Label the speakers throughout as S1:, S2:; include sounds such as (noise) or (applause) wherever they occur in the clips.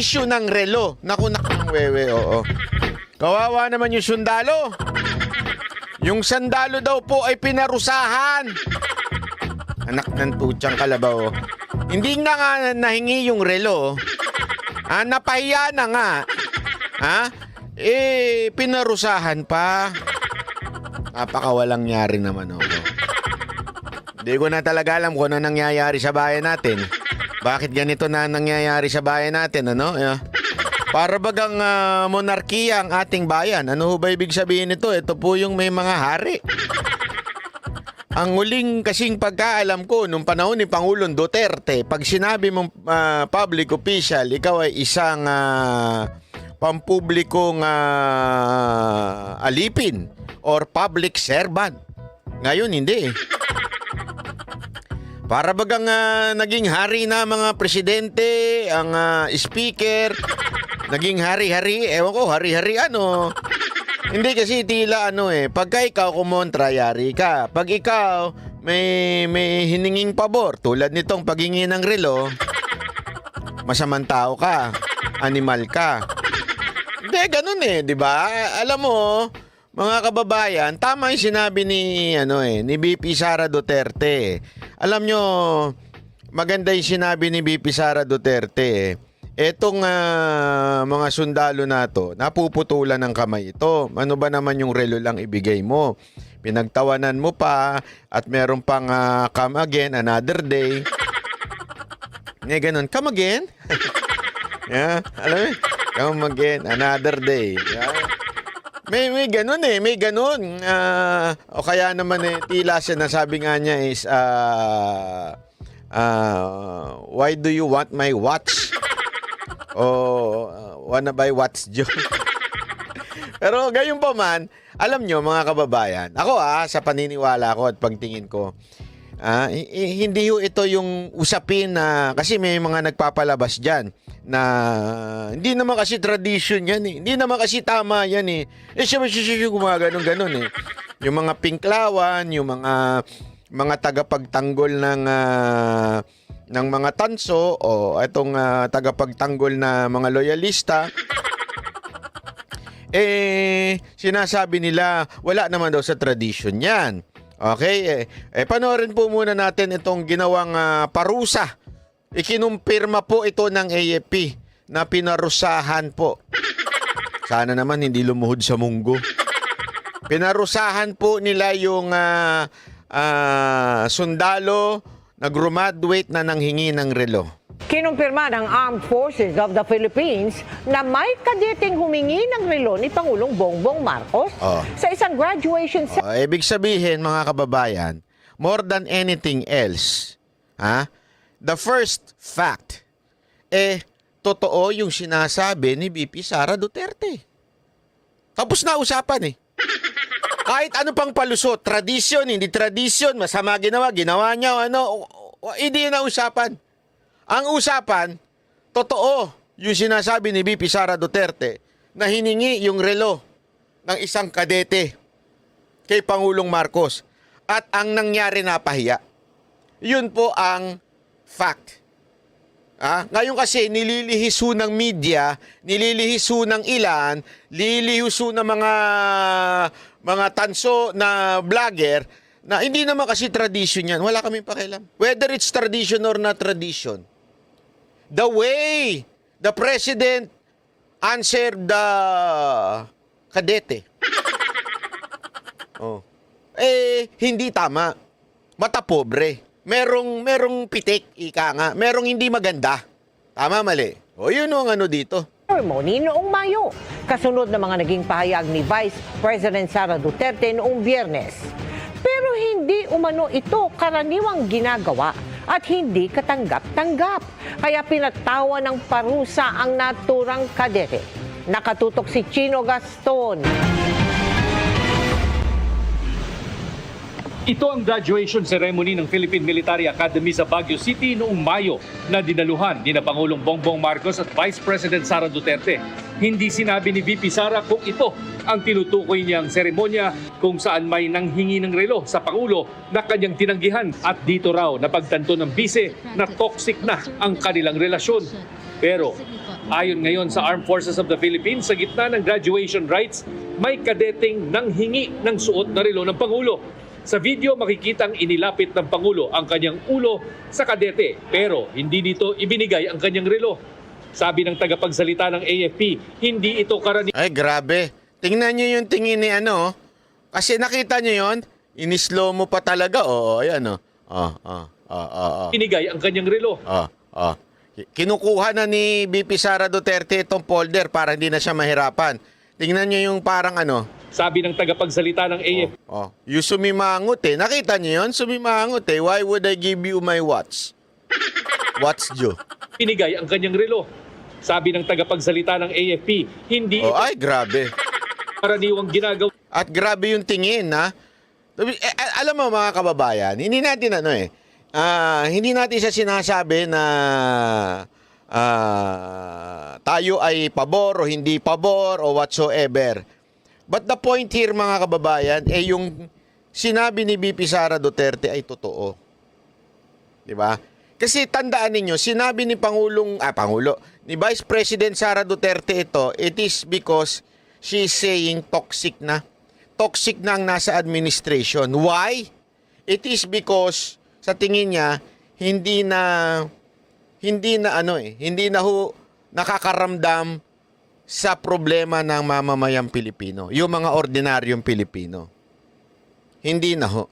S1: nag-issue ng relo. Naku, naku, wewe, oo. Kawawa naman yung sundalo. Yung sandalo daw po ay pinarusahan. Anak ng tutsang kalabaw. Hindi na nga nahingi yung relo. Ah, napahiya na nga. Ha? Eh, pinarusahan pa. Napakawalang nyari naman ako. Hindi ko na talaga alam kung ano nangyayari sa bayan natin. Bakit ganito na nangyayari sa bayan natin, ano? Yeah. Para bagang ah, monarkiya ang ating bayan. Ano ho ba ibig sabihin nito? Ito po yung may mga hari. Ang huling kasing pagkaalam ko nung panahon ni Pangulong Duterte, pag sinabi mong ah, public official, ikaw ay isang ah, pampublikong ah, alipin or public servant. Ngayon, hindi eh. Para bagang ah, naging hari na mga presidente, ang ah, speaker, naging hari-hari, ewan ko, hari-hari ano. Hindi kasi tila ano eh, pagka ikaw kumontra, yari ka. Pag ikaw may, may hininging pabor, tulad nitong paghingi ng relo, masamang tao ka, animal ka. Hindi, ganun eh, di ba? Alam mo, mga kababayan, tama yung sinabi ni, ano eh, ni BP Sara Duterte. Alam nyo, maganda yung sinabi ni BP Sara Duterte eh. Etong ah, mga sundalo na to, napuputulan ng kamay ito. Ano ba naman yung relo lang ibigay mo? Pinagtawanan mo pa at meron pang ah, come again, another day. Nga ganun, come again? (laughs) yeah, alam mo, come again, another day. Yeah. May, may ganun eh, may ganun. Ah, o kaya naman eh, tila siya nasabi nga niya is, ah, ah, why do you want my watch? O, uh, wanna buy watch Joe? Pero gayon pa man, alam nyo mga kababayan, ako ah, sa paniniwala ko at pagtingin ko, hi- hindi ho ito yung usapin na, kasi may mga nagpapalabas dyan, na hindi naman kasi tradition yan eh. Hindi naman kasi tama yan eh. Eh siya siya gumaganon ganon eh. Yung mga pinklawan, yung mga mga tagapagtanggol ng ah, ng mga tanso o itong ah, tagapagtanggol na mga loyalista eh sinasabi nila wala naman daw sa tradition yan. Okay? Eh, eh panoorin po muna natin itong ginawang ah, parusa. Ikinumpirma po ito ng AFP na pinarusahan po. Sana naman hindi lumuhod sa munggo. Pinarusahan po nila yung ah, ah, sundalo na graduate na nanghingi ng relo.
S2: Kinumpirma ng Armed Forces of the Philippines na may kadeting humingi ng relo ni Pangulong Bongbong Marcos
S1: Oh.
S2: sa isang graduation
S1: O, ibig sabihin, mga kababayan, more than anything else, ha? The first fact, eh, totoo yung sinasabi ni BP Sara Duterte. Tapos na usapan eh. Kahit ano pang palusot, tradisyon, hindi tradisyon, masama ginawa, ginawa niya, ano, hindi na usapan. Ang usapan, totoo yung sinasabi ni BP Sara Duterte na hiningi yung relo ng isang kadete kay Pangulong Marcos at ang nangyari napahiya. Yun po ang fact. Ah, ngayon kasi nililihiso ng media, nililihiso ng ilan, nililihiso ng mga mga tanso na vlogger na hindi naman kasi tradition yan. Wala kaming pakialam. Whether it's tradition or not tradition. The way the president answered the kadete (laughs) Oh. Eh, hindi tama. Mata pobre. Merong, merong pitik, ika nga. Merong hindi maganda. Tama, mali. O, yun ang ano dito.
S2: ceremony noong Mayo, kasunod ng mga naging pahayag ni Vice President Sara Duterte noong Biyernes. Pero hindi umano ito karaniwang ginagawa at hindi katanggap-tanggap. Kaya pinatawa ng parusa ang naturang kadete. Nakatutok si Chino Gaston.
S3: Ito ang graduation ceremony ng Philippine Military Academy sa Baguio City noong Mayo na dinaluhan ni na Pangulong Bongbong Marcos at Vice President Sara Duterte. Hindi sinabi ni VP Sara kung ito ang tinutukoy niyang seremonya kung saan may nanghingi ng relo sa Pangulo na kanyang tinanggihan at dito raw napagtanto ng bise na toxic na ang kanilang relasyon. Pero ayon ngayon sa Armed Forces of the Philippines, sa gitna ng graduation rites, may kadeteng nanghingi ng suot na relo ng Pangulo. Sa video makikitang inilapit ng Pangulo ang kanyang ulo sa kadete pero hindi nito ibinigay ang kanyang relo. Sabi ng tagapagsalita ng AFP, hindi ito karaniwang
S1: Ay, grabe. Tingnan nyo yung tingin ni ano. oh. Kasi nakita nyo yon Inislow mo pa talaga. Oo, ayan o. Oh, oh, oh, oh, oh.
S3: binigay ang kanyang relo.
S1: Oh, oh. Kinukuha na ni BP Sara Duterte itong folder para hindi na siya mahirapan. Tingnan nyo yung parang ano.
S3: Sabi ng tagapagsalita ng AFP,
S1: Oh, yung sumimangot eh. Nakita nyo yun? Sumimangot eh. Why would I give you my watch? Watch Joe.
S3: binigay ang kanyang relo. Sabi ng tagapagsalita ng AFP, hindi
S1: Oh,
S3: ito
S1: ay, grabe.
S3: karaniwang ginagawa
S1: At grabe yung tingin, ha? Eh, eh, alam mo mga kababayan, hindi natin ano eh, ah, hindi natin siya sinasabi na ah, tayo ay pabor o hindi pabor o whatsoever. But the point here mga kababayan, eh yung sinabi ni BP Sara Duterte ay totoo. 'Di ba? Kasi tandaan ninyo, sinabi ni Pangulong, ah, Pangulo, ni Vice President Sara Duterte ito, it is because she is saying toxic na. Toxic na ang nasa administration. Why? It is because sa tingin niya, hindi na, hindi na ano eh, hindi na ho nakakaramdam sa problema ng mamamayang Pilipino. Yung mga ordinaryong Pilipino. Hindi na ho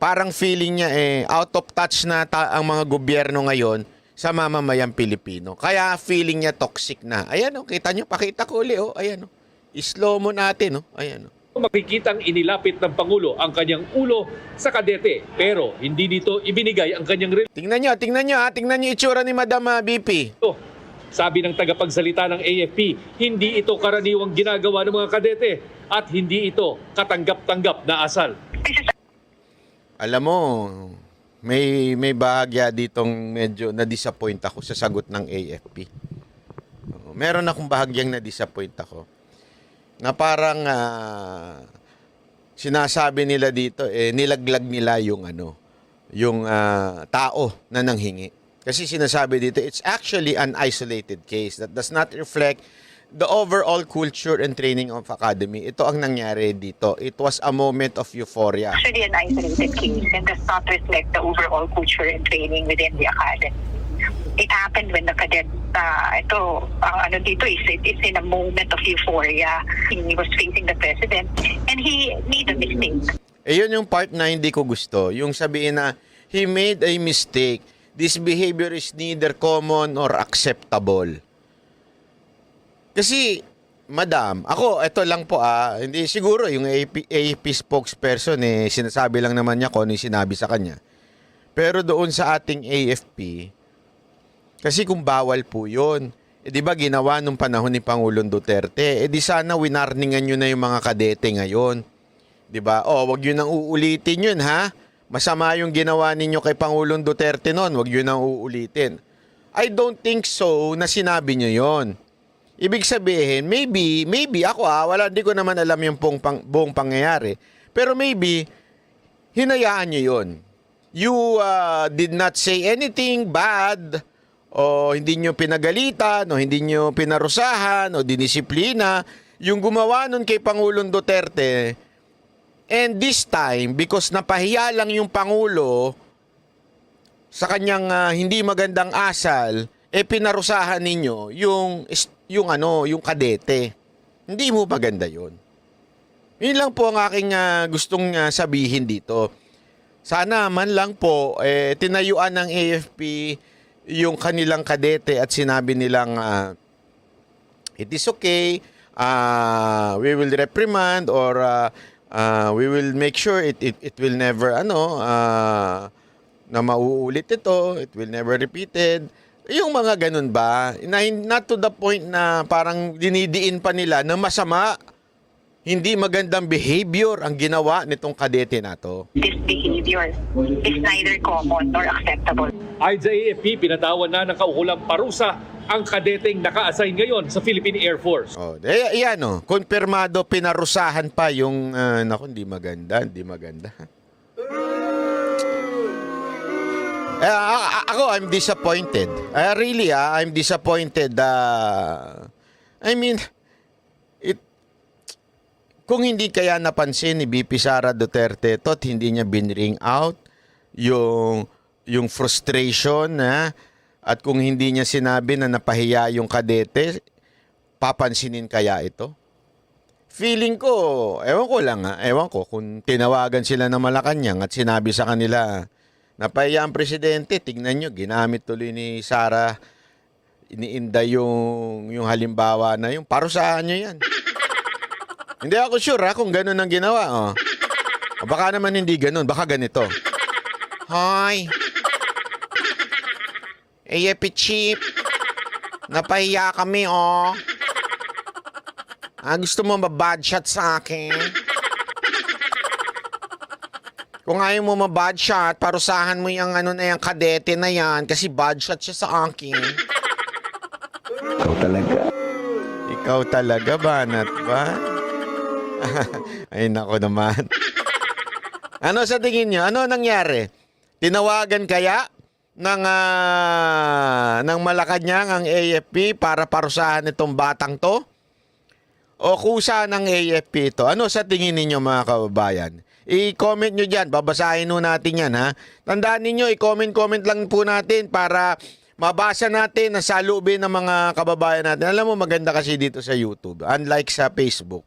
S1: parang feeling niya eh out of touch na ta- ang mga gobyerno ngayon sa mamamayang Pilipino. Kaya feeling niya toxic na. Ayan oh, kita niyo, pakita ko uli oh. Ayan oh. I-slow mo natin oh. Ayan oh.
S3: makikitang inilapit ng Pangulo ang kanyang ulo sa kadete pero hindi nito ibinigay ang kanyang
S1: Tingnan niyo, tingnan niyo ha. Tingnan niyo itsura ni Madam ah, BP.
S3: relo. Sabi ng tagapagsalita ng AFP, hindi ito karaniwang ginagawa ng mga kadete at hindi ito katanggap-tanggap na asal.
S1: Alam mo, may may bahagya ditong medyo na-disappoint ako sa sagot ng AFP. Meron akong bahagyang na-disappoint ako. Na parang ah, sinasabi nila dito eh nilaglag nila yung ano, yung ah, tao na nanghingi. Kasi sinasabi dito it's actually an isolated case that does not reflect the overall culture and training of academy. Ito ang nangyari dito. It was a moment of euphoria.
S4: actually an isolated case and does not reflect the overall culture and training within the academy. It happened when the cadet, uh, ito, ang ano dito is, it is in a moment of euphoria. He was facing the president and he made a mistake.
S1: Eh yun yung part na hindi ko gusto. Yung sabihin na, he made a mistake. This behavior is neither common or acceptable. Kasi, madam, ako, ito lang po ah, hindi siguro yung AP, AP spokesperson eh, sinasabi lang naman niya kung ano yung sinabi sa kanya. Pero doon sa ating AFP, kasi kung bawal po yun, eh, di ba ginawa nung panahon ni Pangulong Duterte, eh di sana winarningan nyo na yung mga kadete ngayon. 'Di ba? Oh, wag yun nang uulitin yun, ha? Masama yung ginawa ninyo kay Pangulong Duterte noon, wag yun nang uulitin. I don't think so na sinabi nyo yon. Ibig sabihin, maybe, maybe ako ah, wala, di ko naman alam yung buong, pang, buong pangyayari. Pero maybe, hinayaan nyo yon. You ah, did not say anything bad o hindi nyo pinagalitan o hindi nyo pinarusahan o dinisiplina. Yung gumawa nun kay Pangulong Duterte, And this time, because napahiya lang yung Pangulo sa kanyang ah, hindi magandang asal, eh pinarusahan ninyo yung, yung ano, yung kadete. Hindi mo maganda yon. Yun lang po ang aking ah, gustong ah, sabihin dito. Sana man lang po, eh, tinayuan ng AFP yung kanilang kadete at sinabi nilang ah, it is okay, uh, we will reprimand or uh, uh, we will make sure it, it, it will never, ano, uh, na mauulit ito, it will never repeated. Yung mga ganun ba, na, not to the point na parang dinidiin pa nila na masama, hindi magandang behavior ang ginawa nitong kadete na to.
S4: This behavior is neither common nor acceptable.
S3: Ayon sa AFP, pinatawan na ng kaukulang parusa ang kadeteng naka-assign ngayon sa Philippine Air Force.
S1: Oh, eh, yan oh, konfirmado pinarusahan pa yung uh, naku, hindi maganda, hindi maganda. A- ako, I'm disappointed. Uh, really, ah, I'm disappointed. Uh, I mean, it, kung hindi kaya napansin ni BP Sara Duterte to at hindi niya binring out yung, yung frustration na at kung hindi niya sinabi na napahiya yung kadete, papansinin kaya ito? Feeling ko, ewan ko lang ha, ewan ko, kung tinawagan sila ng Malacanang at sinabi sa kanila, napahiya ang presidente, tignan nyo, ginamit tuloy ni Sara, iniinda yung, yung halimbawa na yung parusahan nyo yan. (laughs) hindi ako sure ha, kung ganun ang ginawa. Oh. O baka naman hindi ganun, baka ganito. Hoy! (laughs) Eyepi Chip, napahiya kami oh. Ah, gusto mo ba-bad shot sa akin? Kung ayaw mo ma-bad shot, parusahan mo yung ano na yung kadete na yan kasi bad shot siya sa akin.
S5: Ikaw talaga.
S1: Ikaw talaga, banat ba? (laughs) Ay, nako naman. (laughs) ano sa tingin nyo? Ano nangyari? Tinawagan kaya ng, ah, ng Malacanang ang AFP para parusahan itong batang to? O kusa ng AFP ito? Ano sa tingin ninyo mga kababayan? I-comment nyo dyan. Babasahin nyo natin yan ha. Tandaan ninyo, i-comment-comment lang po natin para mabasa natin na salubin ng mga kababayan natin. Alam mo, maganda kasi dito sa YouTube. Unlike sa Facebook.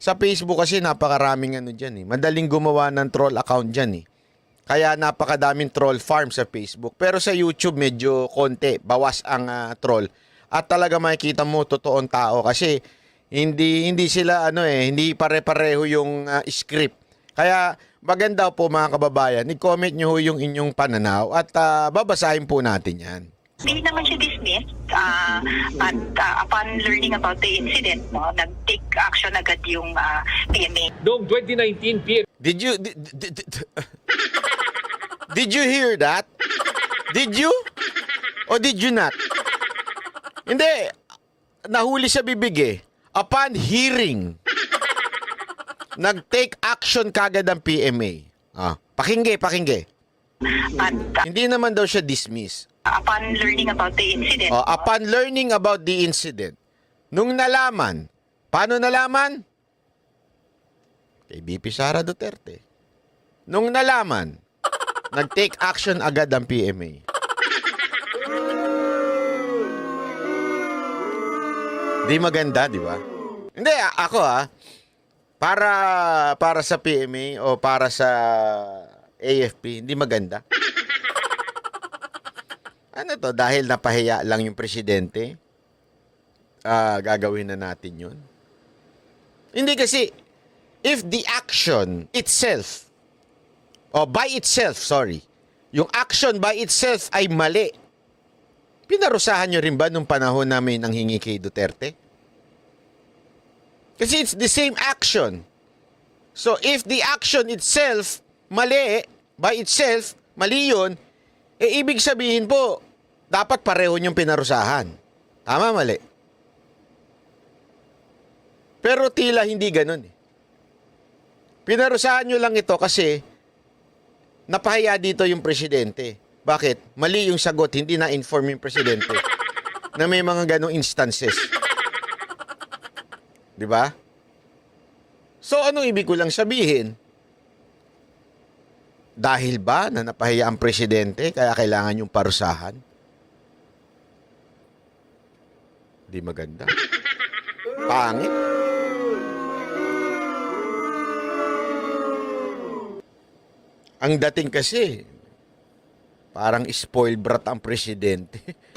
S1: Sa Facebook kasi napakaraming ano dyan eh. Madaling gumawa ng troll account dyan eh. Kaya napakadaming troll farm sa Facebook. Pero sa YouTube medyo konti, bawas ang ah, troll. At talaga makikita mo totoong tao kasi hindi hindi sila ano eh, hindi pare-pareho yung ah, script. Kaya maganda po mga kababayan, i-comment nyo ho yung inyong pananaw at ah, babasahin po natin yan.
S4: Hindi naman siya dismissed ah, at ah, upon learning about the incident, no, nag-take action agad yung ah, PMA.
S3: Noong 2019, PM
S1: Did you did, did, did, (laughs) did you hear that? Did you? O did you not? Hindi. Nahuli sa bibig eh. Upon hearing, nag-take action kagad ang PMA. Ah, pakingge, pakingge.
S4: At ah,
S1: Hindi naman daw siya dismiss.
S4: upon learning about the incident,
S1: Oh, upon learning about the incident, nung nalaman, paano nalaman? Kay BP Sara Duterte. Nung nalaman, nag-take action agad ang PMA. Di maganda, di ba? Hindi, ako ah, para, para sa PMA o para sa AFP, hindi maganda. (laughs) Ano to, dahil napahiya lang yung presidente, ah, gagawin na natin yun? Hindi kasi, if the action itself, o by itself, sorry, yung action by itself ay mali, pinarusahan nyo rin ba nung panahon namin nang hingi kay Duterte? Kasi it's the same action. So if the action itself mali, by itself, mali yun, eh ibig sabihin po, dapat pareho niyong pinarusahan. Tama, mali. Pero tila hindi ganun eh. Pinarusahan nyo lang ito kasi napahiya dito yung presidente. Bakit? Mali yung sagot, hindi na-inform yung presidente (laughs) na may mga ganong instances. Di ba? So, ano ibig ko lang sabihin? Dahil ba na napahiya ang presidente, kaya kailangan yung parusahan? Di maganda. Pangit. Ang dating kasi, parang spoiled brat ang presidente. (laughs)